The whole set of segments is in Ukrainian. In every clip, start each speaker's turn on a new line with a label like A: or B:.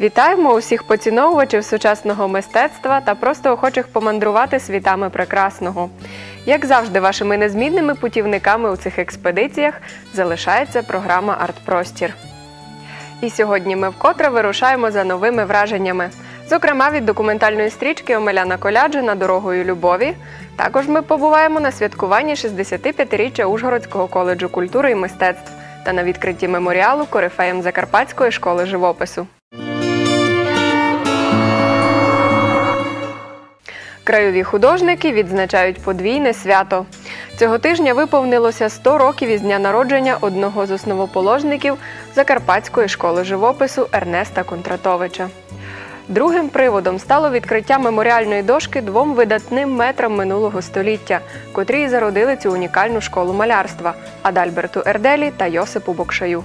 A: Вітаємо усіх поціновувачів сучасного мистецтва та просто охочих помандрувати світами прекрасного. Як завжди, вашими незмінними путівниками у цих експедиціях залишається програма Артпростір. І сьогодні ми вкотре вирушаємо за новими враженнями. Зокрема, від документальної стрічки Омеляна Коляджина Дорогою любові. Також ми побуваємо на святкуванні 65-річчя Ужгородського коледжу культури і мистецтв та на відкритті меморіалу корифеям Закарпатської школи живопису. Краєві художники відзначають подвійне свято. Цього тижня виповнилося 100 років із дня народження одного з основоположників Закарпатської школи живопису Ернеста Контратовича. Другим приводом стало відкриття меморіальної дошки двом видатним метрам минулого століття, котрі зародили цю унікальну школу малярства Адальберту Ерделі та Йосипу Бокшаю.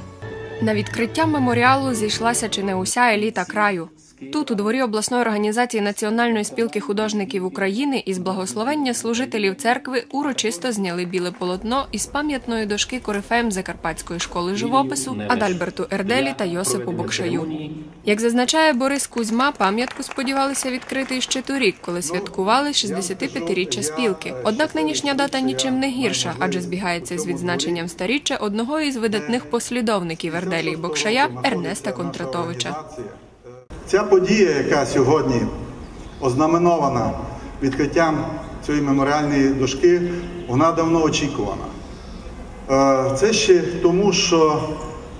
A: На відкриття меморіалу зійшлася чи не уся еліта краю. Тут, у дворі обласної організації Національної спілки художників України із благословення служителів церкви урочисто зняли біле полотно із пам'ятної дошки корифеєм Закарпатської школи живопису Адальберту Ерделі та Йосипу Бокшаю. Як зазначає Борис Кузьма, пам'ятку сподівалися відкрити ще торік, коли святкували 65-річчя спілки. Однак нинішня дата нічим не гірша, адже збігається з відзначенням старіччя одного із видатних послідовників Ерделі Бокшая Ернеста Контратовича.
B: Ця подія, яка сьогодні ознаменована відкриттям цієї меморіальної дошки, вона давно очікувана. Е, Це ще тому, що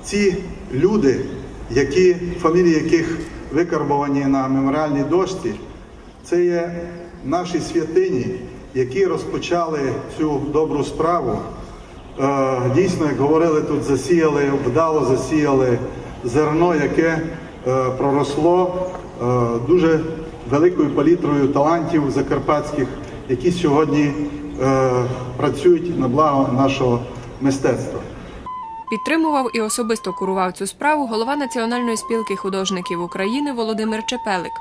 B: ці люди, які, фамілії яких викарбовані на меморіальній дошці, це є наші святині, які розпочали цю добру справу. Е, Дійсно, як говорили тут, засіяли, вдало засіяли зерно, яке проросло е, дуже великою палітрою талантів закарпатських, які сьогодні е, працюють на благо нашого мистецтва.
A: Підтримував і особисто курував цю справу голова Національної спілки художників України Володимир Чепелик.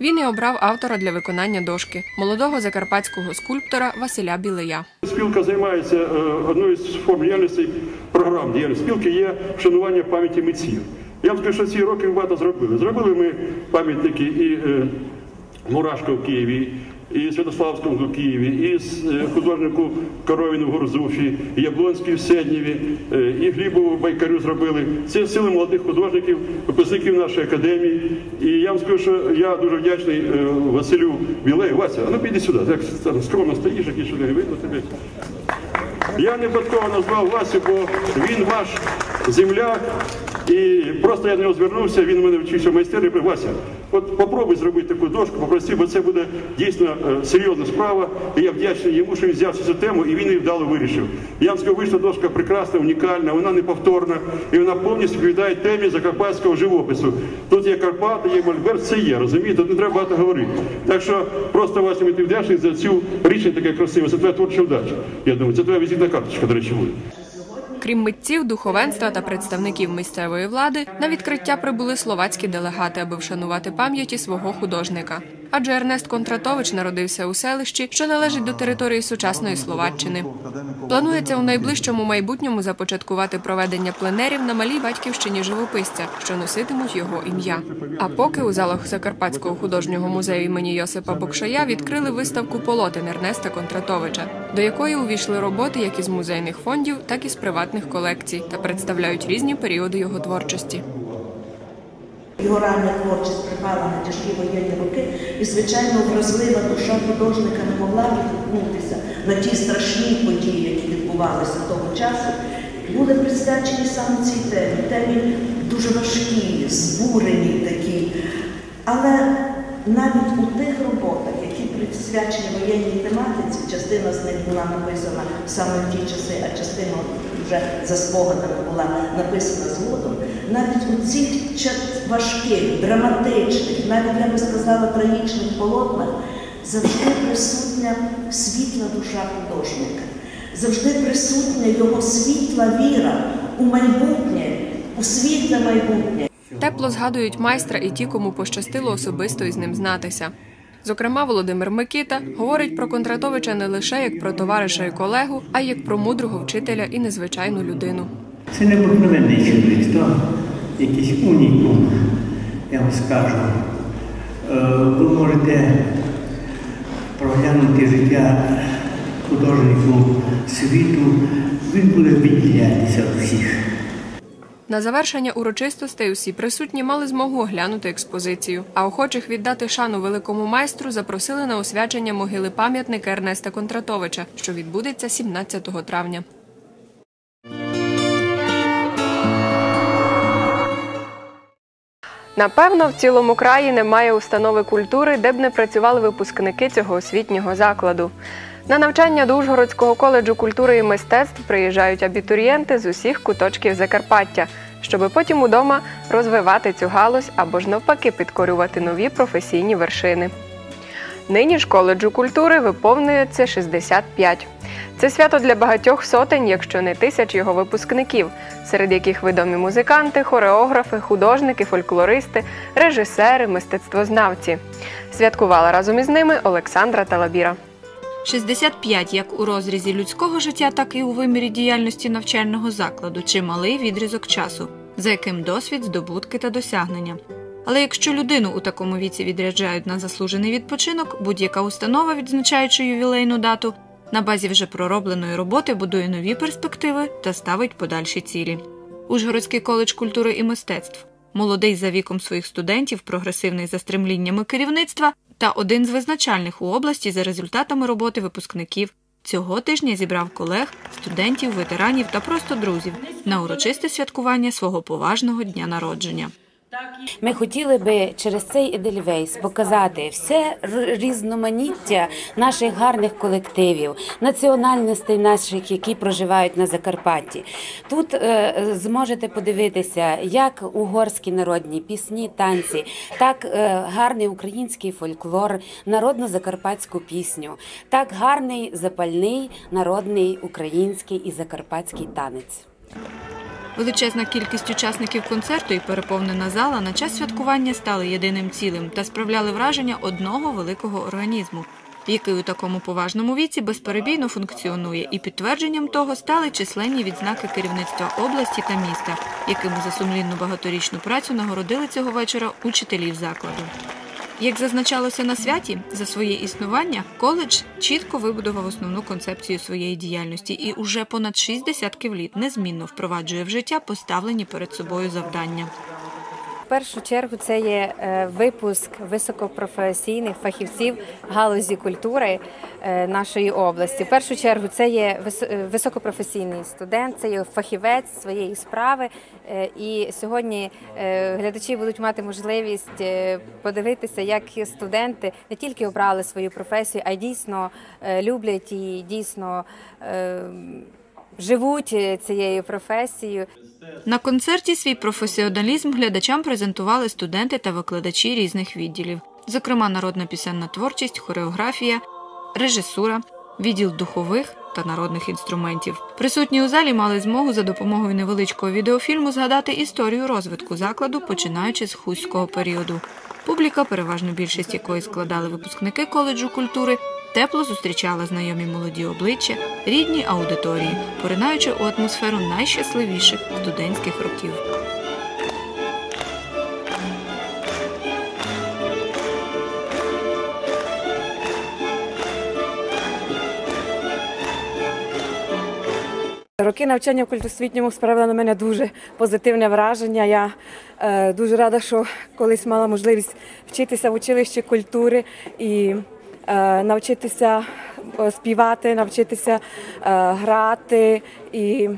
A: Він і обрав автора для виконання дошки молодого закарпатського скульптора Василя Білея.
C: Спілка займається е, одною з форм діяльності програм діяльності спілки є вшанування пам'яті митців. Я вам скажу, що ці роки багато зробили. Зробили ми пам'ятники і е, Мурашко в Києві, і Святославському в Києві, і е, художнику Коровіну в Гурзуфі, і Яблонський в Седнєві, е, і Глібову Байкарю зробили. Це сили молодих художників, випускників нашої академії. І я вам скажу, що я дуже вдячний е, Василю Білею. Вася, а ну піди сюди. Так скромно стоїш, який не видно тебе. Я не випадково назвав Васю, бо він ваш земляк. І просто я до нього звернувся, він мене вчився в майстерні, Вася, от попробуй зробити таку дошку, попроси, бо це буде дійсно е, серйозна справа. І я вдячний йому, що він взявся цю тему і він її вдало вирішив. Я вам скажу, вийшла дошка прекрасна, унікальна, вона неповторна, і вона повністю відповідає темі закарпатського живопису. Тут є Карпати, є Мольберт, це є, розумієте, тут не треба багато говорити. Так що просто Вася, ми ти вдячний за цю річення таке красиве, це твоя творча вдача. Я думаю, це твоя візитна карточка, до речі, буде.
A: Крім митців, духовенства та представників місцевої влади, на відкриття прибули словацькі делегати, аби вшанувати пам'яті свого художника. Адже Ернест Контратович народився у селищі, що належить до території сучасної Словаччини. Планується у найближчому майбутньому започаткувати проведення пленерів на малій батьківщині живописця, що носитимуть його ім'я. А поки у залах Закарпатського художнього музею імені Йосипа Бокшая відкрили виставку полотен Ернеста Контратовича, до якої увійшли роботи як із музейних фондів, так і з приватних колекцій, та представляють різні періоди його творчості.
D: Його рання творчість припала на тяжкі воєнні роки, і, звичайно, вразлива душа художника не могла відгукнутися на ті страшні події, які відбувалися того часу, були присвячені саме цій темі. Темі дуже важкі, збурені такі. Але навіть у тих роботах, які присвячені воєнній тематиці, частина з них була написана саме в ті часи, а частина вже за спогадами була написана згодом, навіть у цих важких, драматичних, навіть я би сказала, трагічних полотнах завжди присутня світла душа художника, завжди присутня його світла віра у майбутнє, у світле майбутнє.
A: Тепло згадують майстра і ті, кому пощастило особисто із ним знатися. Зокрема, Володимир Микита говорить про Контратовича не лише як про товариша і колегу, а й як про мудрого вчителя і незвичайну людину.
E: Це необикновенний чоловік, то якийсь унікум. я вам скажу. Е, Ви можете проглянути життя художнику світу, він буде відділятися від всіх.
A: На завершення урочистостей усі присутні мали змогу оглянути експозицію, а охочих віддати шану великому майстру запросили на освячення могили пам'ятника Ернеста Контратовича, що відбудеться 17 травня. Напевно, в цілому краї немає установи культури, де б не працювали випускники цього освітнього закладу. На навчання до Ужгородського коледжу культури і мистецтв приїжджають абітурієнти з усіх куточків Закарпаття, щоби потім удома розвивати цю галузь або ж навпаки підкорювати нові професійні вершини. Нині ж коледжу культури виповнюється 65. Це свято для багатьох сотень, якщо не тисяч його випускників, серед яких відомі музиканти, хореографи, художники, фольклористи, режисери, мистецтвознавці. Святкувала разом із ними Олександра Талабіра.
F: 65 як у розрізі людського життя, так і у вимірі діяльності навчального закладу чималий відрізок часу, за яким досвід, здобутки та досягнення. Але якщо людину у такому віці відряджають на заслужений відпочинок, будь-яка установа, відзначаючи ювілейну дату, на базі вже проробленої роботи будує нові перспективи та ставить подальші цілі. Ужгородський коледж культури і мистецтв, молодий за віком своїх студентів, прогресивний за стремліннями керівництва та один з визначальних у області за результатами роботи випускників. Цього тижня зібрав колег, студентів, ветеранів та просто друзів на урочисте святкування свого поважного дня народження.
G: Ми хотіли би через цей Едельвейс показати все різноманіття наших гарних колективів, національностей наших, які проживають на Закарпатті. Тут е, зможете подивитися як угорські народні пісні, танці, так е, гарний український фольклор, народну закарпатську пісню, так гарний запальний народний український і закарпатський танець.
F: Величезна кількість учасників концерту і переповнена зала на час святкування стали єдиним цілим та справляли враження одного великого організму, який у такому поважному віці безперебійно функціонує, і підтвердженням того стали численні відзнаки керівництва області та міста, якими за сумлінну багаторічну працю нагородили цього вечора учителів закладу. Як зазначалося на святі, за своє існування коледж чітко вибудував основну концепцію своєї діяльності і уже понад шість десятків літ незмінно впроваджує в життя поставлені перед собою завдання.
H: Першу чергу це є е, випуск високопрофесійних фахівців галузі культури е, нашої області. В першу чергу це є е, високопрофесійний студент, це є фахівець своєї справи. І сьогодні глядачі будуть мати можливість подивитися, як студенти не тільки обрали свою професію, а й дійсно люблять і дійсно е, живуть е, цією професією.
F: На концерті свій професіоналізм глядачам презентували студенти та викладачі різних відділів, зокрема народна пісенна творчість, хореографія, режисура, відділ духових та народних інструментів. Присутні у залі мали змогу за допомогою невеличкого відеофільму згадати історію розвитку закладу, починаючи з хуського періоду. Публіка, переважну більшість якої складали випускники коледжу культури, тепло зустрічала знайомі молоді обличчя, рідні аудиторії, поринаючи у атмосферу найщасливіших студентських років.
I: Роки навчання в культосвітньому справили на мене дуже позитивне враження. Я е, дуже рада, що колись мала можливість вчитися в училищі культури і навчитися е, співати, навчитися е, грати і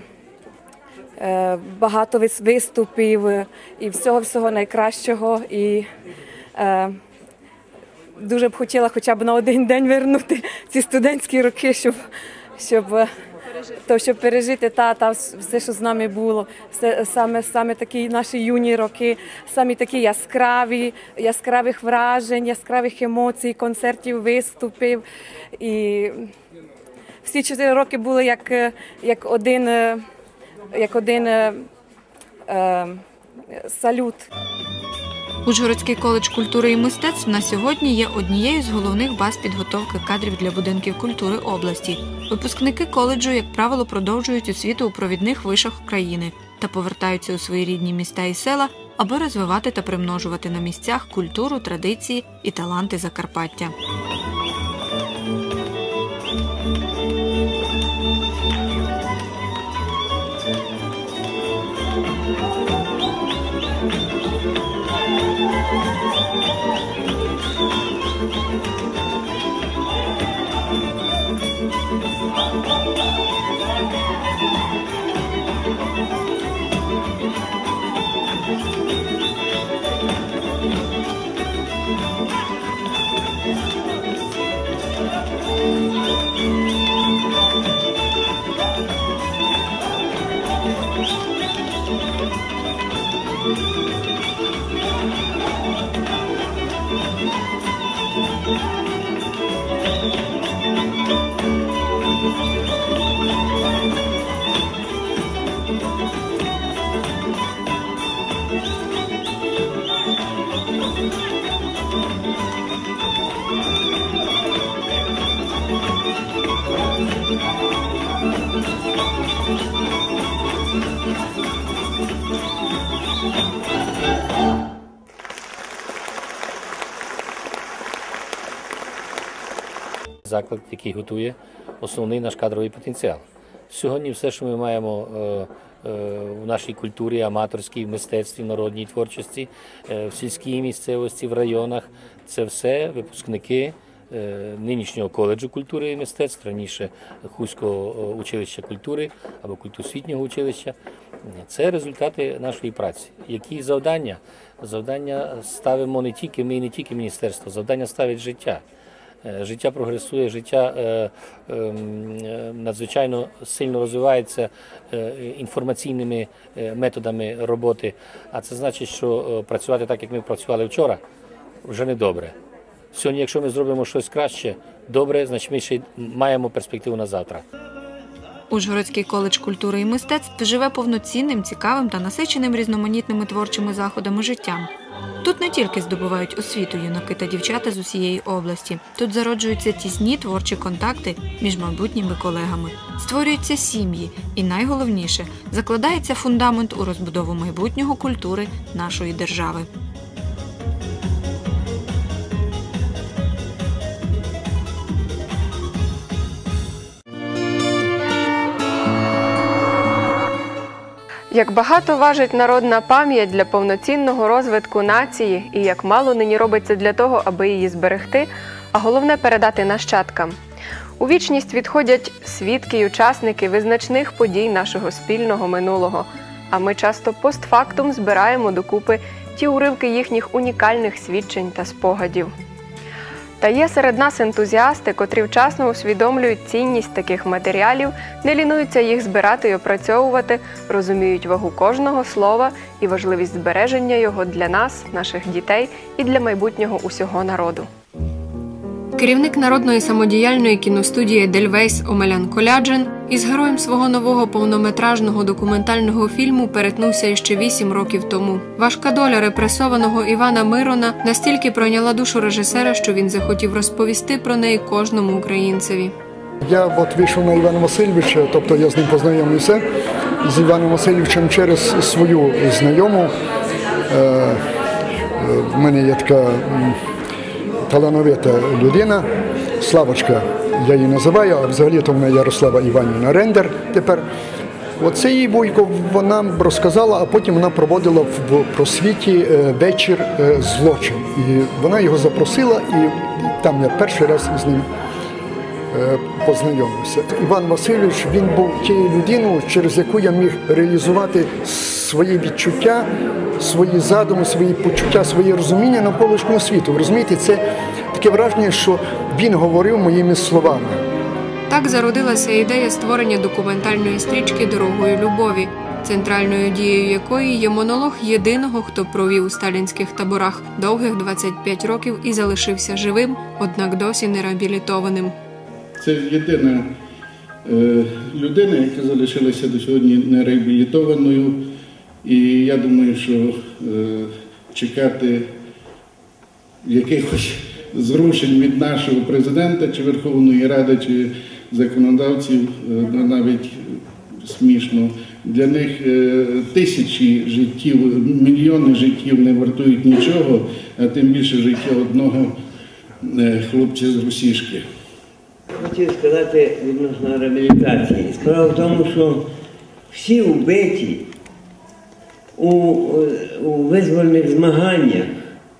I: е, багато виступів е, і всього всього найкращого. І е, дуже б хотіла хоча б на один день вернути ці студентські роки, щоб, щоб, е, то, щоб пережити та, та все, що з нами було. Все, саме, саме такі наші юні роки, самі такі яскраві, яскравих вражень, яскравих емоцій, концертів, виступів. І всі чотири роки були як, е, як один, е, як один е, е, салют.
F: Ужгородський коледж культури і мистецтв на сьогодні є однією з головних баз підготовки кадрів для будинків культури області. Випускники коледжу, як правило, продовжують освіту у провідних вишах України та повертаються у свої рідні міста і села аби розвивати та примножувати на місцях культуру, традиції і таланти Закарпаття. Thank you.
J: Заклад, який готує основний наш кадровий потенціал. Сьогодні все, що ми маємо е, е, в нашій культурі, аматорській, мистецтві, в народній творчості, е, в сільській місцевості, в районах, це все випускники нинішнього коледжу культури і мистецтв, раніше Хуського е, училища культури або культуросвітнього училища. Це результати нашої праці. Які завдання? Завдання ставимо не тільки ми, і не тільки міністерство, завдання ставить життя. Е, Життя прогресує, життя е, ем, е, надзвичайно сильно розвивається е, інформаційними е, методами роботи. А це значить, що е, працювати так, як ми працювали вчора, вже не добре. Сьогодні, якщо ми зробимо щось краще, добре, значить ми ще маємо перспективу на завтра.
F: Ужгородський коледж культури і мистецтв живе повноцінним, цікавим та насиченим різноманітними творчими заходами життям. Тут не тільки здобувають освіту юнаки та дівчата з усієї області. Тут зароджуються тісні творчі контакти між майбутніми колегами, створюються сім'ї, і найголовніше закладається фундамент у розбудову майбутнього культури нашої держави.
A: Як багато важить народна пам'ять для повноцінного розвитку нації, і як мало нині робиться для того, аби її зберегти, а головне передати нащадкам. У вічність відходять свідки й учасники визначних подій нашого спільного минулого. А ми часто постфактум збираємо докупи ті уривки їхніх унікальних свідчень та спогадів. Та є серед нас ентузіасти, котрі вчасно усвідомлюють цінність таких матеріалів, не лінуються їх збирати і опрацьовувати, розуміють вагу кожного слова і важливість збереження його для нас, наших дітей і для майбутнього усього народу. Керівник народної самодіяльної кіностудії Дельвейс Омелян Коляджин із героєм свого нового повнометражного документального фільму перетнувся ще вісім років тому. Важка доля репресованого Івана Мирона настільки пройняла душу режисера, що він захотів розповісти про неї кожному українцеві.
K: Я от вийшов на Івана Васильовича, тобто я з ним познайомився з Іваном Васильовичем через свою знайому. Е, е, мене є така талановита людина, Славочка, я її називаю, а взагалі то вона Ярослава Іванівна Рендер тепер. Оце їй Вуйко вона розказала, а потім вона проводила в просвіті е, вечір е, злочин. І вона його запросила, і там я перший раз з ним познайомився. Іван Васильович він був тією людиною, через яку я міг реалізувати свої відчуття, свої задуми, свої почуття, своє розуміння навколишнього світу. Розумієте, це таке враження, що він говорив моїми словами.
A: Так зародилася ідея створення документальної стрічки Дорогою любові, центральною дією якої є монолог єдиного, хто провів у сталінських таборах довгих 25 років і залишився живим, однак досі не реабілітованим.
L: Це єдина е, людина, яка залишилася до сьогодні нереабілітованою. І я думаю, що е, чекати якихось зрушень від нашого президента чи Верховної Ради, чи законодавців е, навіть смішно. для них тисячі життів, мільйони життів не вартують нічого, а тим більше життя одного хлопця з Росішки.
M: Хотів сказати відносно реабілітації. Справа в тому, що всі вбиті у, у визвольних змаганнях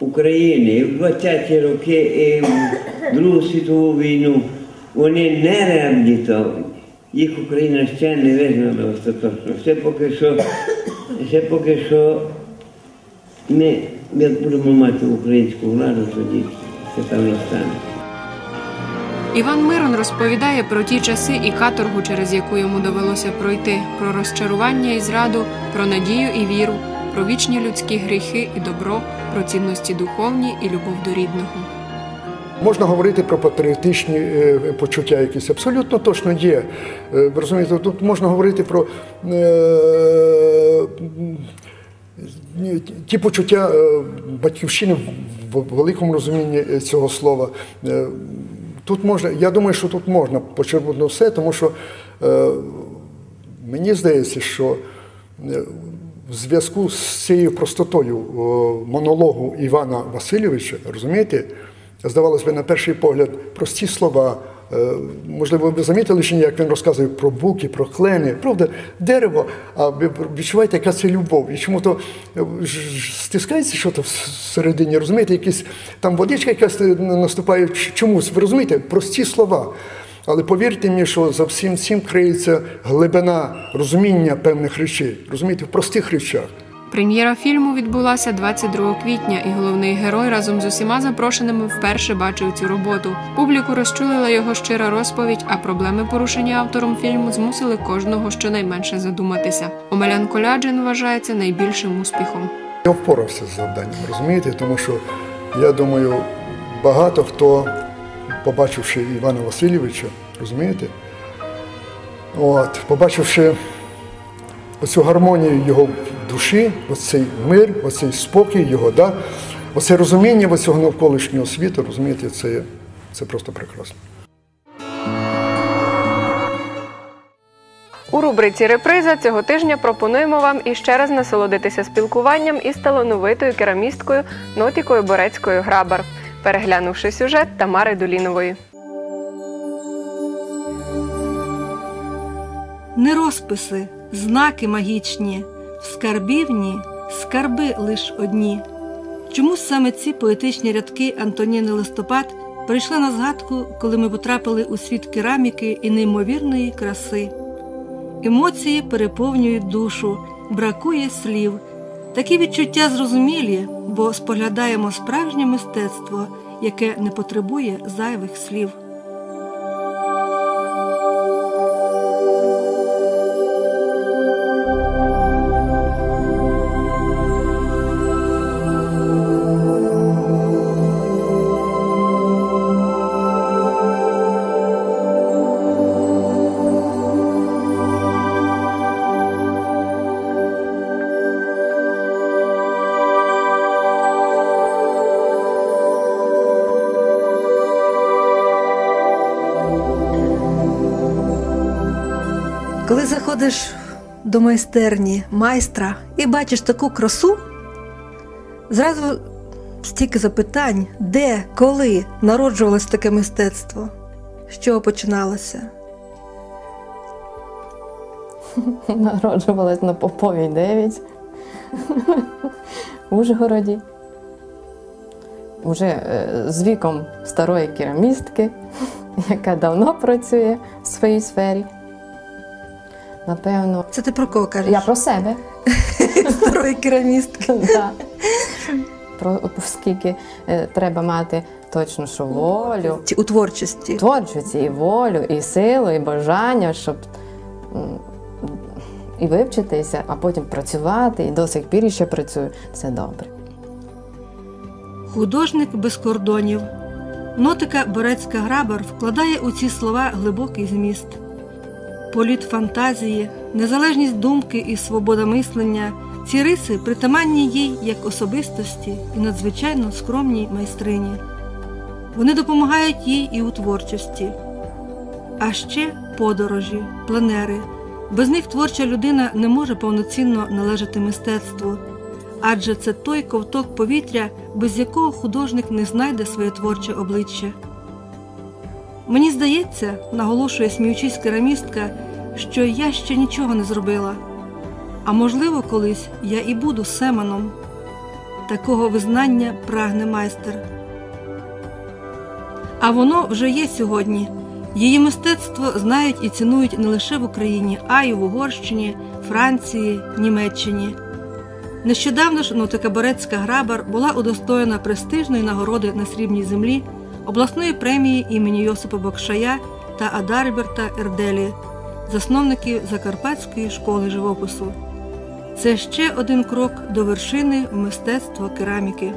M: України і в 20-ті роки, і в Другу світову війну, вони не реабілітовані. Їх Україна ще не визнала остаточно. Ще поки що, ще поки що ми, ми будемо мати українську владу, тоді це там настане.
A: Іван Мирон розповідає про ті часи і каторгу, через яку йому довелося пройти, про розчарування і зраду, про надію і віру, про вічні людські гріхи і добро, про цінності духовні і любов до рідного.
K: Можна говорити про патріотичні е, почуття якісь. Абсолютно точно є. Е, Ви розумієте, тут можна говорити про е, ті почуття батьківщини в великому розумінні цього слова. Тут можна, я думаю, що тут можна почерпнути все, тому що е, мені здається, що е, в зв'язку з цією простотою е, монологу Івана Васильовича, розумієте, здавалося би, на перший погляд, прості слова. Е, Можливо, ви замітили, що як він розказує про буки, про клени, правда, дерево, а ви відчуваєте, яка це любов. І чому то е, стискається щось всередині, розумієте, якісь там водичка якась е, наступає чомусь. Ви розумієте, прості слова. Але повірте мені, що за всім цим криється глибина розуміння певних речей, розумієте, в простих речах.
A: Прем'єра фільму відбулася 22 квітня, і головний герой разом з усіма запрошеними вперше бачив цю роботу. Публіку розчулила його щира розповідь, а проблеми, порушені автором фільму, змусили кожного щонайменше задуматися. Омелян Коляджин вважається найбільшим успіхом.
K: Я впорався з завданням, розумієте? Тому що я думаю, багато хто, побачивши Івана Васильовича, розумієте? От, побачивши оцю гармонію його душі, оцей мир, оцей спокій його, да? оце розуміння оцього навколишнього світу, розумієте, це, це просто прекрасно.
A: У рубриці Реприза цього тижня пропонуємо вам іще раз насолодитися спілкуванням із талановитою керамісткою Нотікою Борецькою Грабар, переглянувши сюжет Тамари Дулінової.
N: Не розписи, знаки магічні, в скарбівні скарби лиш одні. Чому саме ці поетичні рядки Антоніни Листопад прийшли на згадку, коли ми потрапили у світ кераміки і неймовірної краси? Емоції переповнюють душу, бракує слів. Такі відчуття зрозумілі, бо споглядаємо справжнє мистецтво, яке не потребує зайвих слів.
O: Коли заходиш до майстерні майстра і бачиш таку красу, зразу стільки запитань, де, коли народжувалось таке мистецтво, з чого починалося.
P: Народжувалась на Поповій 9 в Ужгороді. Уже е, з віком старої керамістки, яка давно працює в своїй сфері. Напевно.
O: Це ти про кого кажеш?
P: Я про себе.
O: Старої керамістки.
P: Да. Про, оскільки е, треба мати точно що волю.
O: У творчості.
P: Творчості, і волю, і силу, і бажання, щоб і вивчитися, а потім працювати, і до сих пір ще працюю. Це добре.
N: Художник без кордонів. Нотика Борецька Грабар вкладає у ці слова глибокий зміст. Політ фантазії, незалежність думки і свобода мислення ці риси притаманні їй як особистості і надзвичайно скромній майстрині. Вони допомагають їй і у творчості. А ще подорожі, пленери, Без них творча людина не може повноцінно належати мистецтву, адже це той ковток повітря, без якого художник не знайде своє творче обличчя. Мені здається, наголошує сміючись керамістка, що я ще нічого не зробила. А можливо, колись я і буду семеном. Такого визнання прагне майстер. А воно вже є сьогодні. Її мистецтво знають і цінують не лише в Україні, а й в Угорщині, Франції, Німеччині. Нещодавно ж нотикаборецька Грабар була удостоєна престижної нагороди на срібній землі обласної премії імені Йосипа Бокшая та Адарберта Ерделі, засновників Закарпатської школи живопису. Це ще один крок до вершини мистецтва кераміки.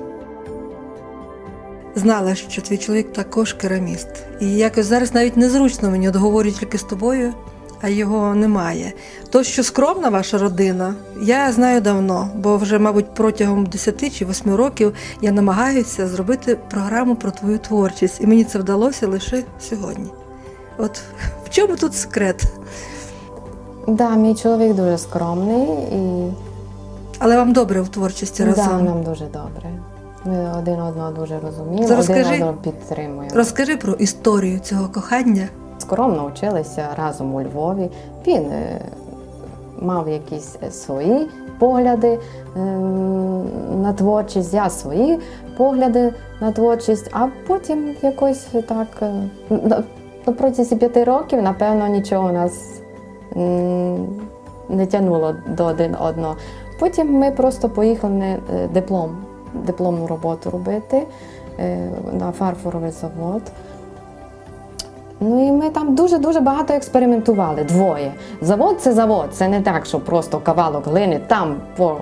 O: Знала, що твій чоловік також кераміст. І якось зараз навіть незручно мені от говорю тільки з тобою, а його немає. То, що скромна ваша родина, я знаю давно, бо вже, мабуть, протягом 10 чи 8 років я намагаюся зробити програму про твою творчість, і мені це вдалося лише сьогодні. От в чому тут секрет?
P: Да, мій чоловік дуже скромний і
O: Але вам добре в творчості
P: да,
O: разом.
P: нам дуже добре. Ми один одного дуже розуміємо,
O: Зараз
P: один одного підтримуємо.
O: Розкажи про історію цього кохання.
P: Скромно вчилися разом у Львові. Він е, мав якісь е, свої погляди е, на творчість, я свої погляди на творчість, а потім якось так е, на- протязі п'яти років, напевно, нічого нас не тягнуло до один одного. Потім ми просто поїхали на диплом, дипломну роботу робити на фарфоровий завод. Ну і ми там дуже-дуже багато експериментували. Двоє. Завод це завод. Це не так, що просто кавалок глини, там по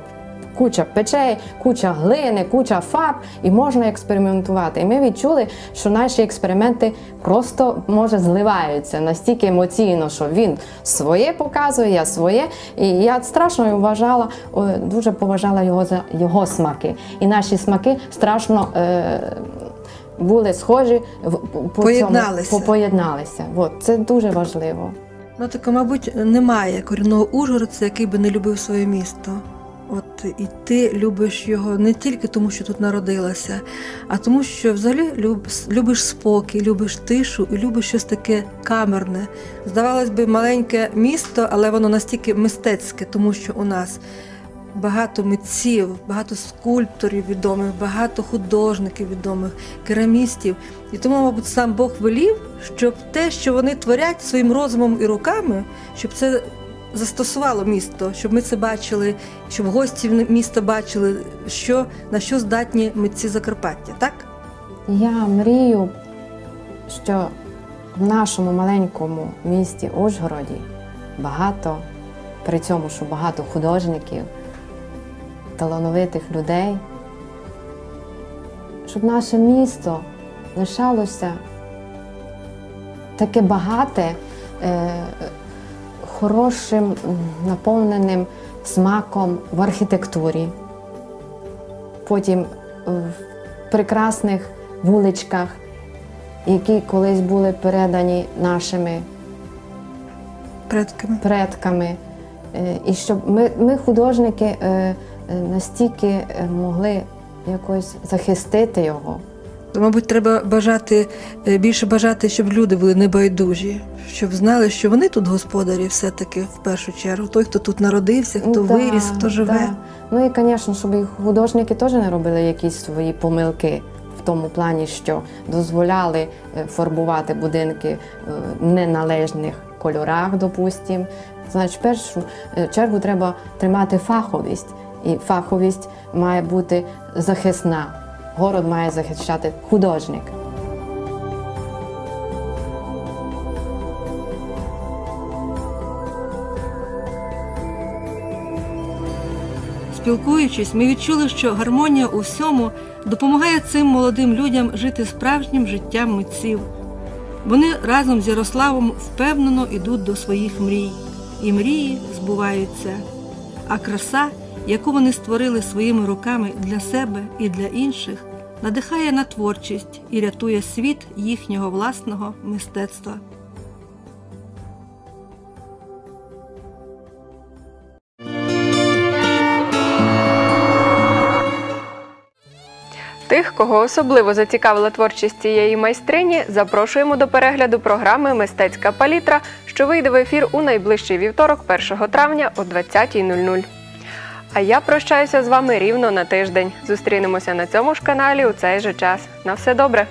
P: куча печей, куча глини, куча фарб, і можна експериментувати. І ми відчули, що наші експерименти просто може зливаються настільки емоційно, що він своє показує, я своє. І я страшно вважала, дуже поважала його за його смаки. І наші смаки страшно. Е, були схожі в- по
O: Поєдналися.
P: Цьому, по- поєдналися. От, це дуже важливо.
O: Ну так, мабуть, немає корінного ужгородця, який би не любив своє місто. От і ти любиш його не тільки тому, що тут народилася, а тому, що взагалі люб, любиш спокій, любиш тишу і любиш щось таке камерне. Здавалось би, маленьке місто, але воно настільки мистецьке, тому що у нас багато митців, багато скульпторів відомих, багато художників відомих, керамістів. І тому, мабуть, сам Бог велів, щоб те, що вони творять своїм розумом і руками, щоб це застосувало місто, щоб ми це бачили, щоб гості міста бачили, що, на що здатні митці Закарпаття, так?
P: Я мрію, що в нашому маленькому місті Ужгороді багато, при цьому, що багато художників, талановитих людей, щоб наше місто лишалося таке багате, е, хорошим, наповненим смаком в архітектурі. Потім в прекрасних вуличках, які колись були передані нашими
O: предками.
P: предками. Е, І щоб ми, ми художники, е, настільки е, могли якось захистити його.
O: Мабуть, треба бажати е, більше бажати, щоб люди були небайдужі, щоб знали, що вони тут господарі, все-таки в першу чергу. Той, хто тут народився, хто
P: Да,
O: виріс, хто живе.
P: да. Ну і, звісно, щоб і художники теж не робили якісь свої помилки в тому плані, що дозволяли е, фарбувати будинки е, в неналежних кольорах, допустим. Значить, в першу е, чергу треба тримати фаховість, і фаховість має бути захисна. Город має захищати художник.
N: Спілкуючись, ми відчули, що гармонія у всьому допомагає цим молодим людям жити справжнім життям митців. Вони разом з Ярославом впевнено йдуть до своїх мрій, і мрії збуваються. А краса, яку вони створили своїми руками для себе і для інших, надихає на творчість і рятує світ їхнього власного мистецтва.
A: Тих, кого особливо зацікавила творчість цієї майстрині, запрошуємо до перегляду програми Мистецька палітра, що вийде в ефір у найближчий вівторок, 1 травня о 20.00. А я прощаюся з вами рівно на тиждень. Зустрінемося на цьому ж каналі у цей же час. На все добре!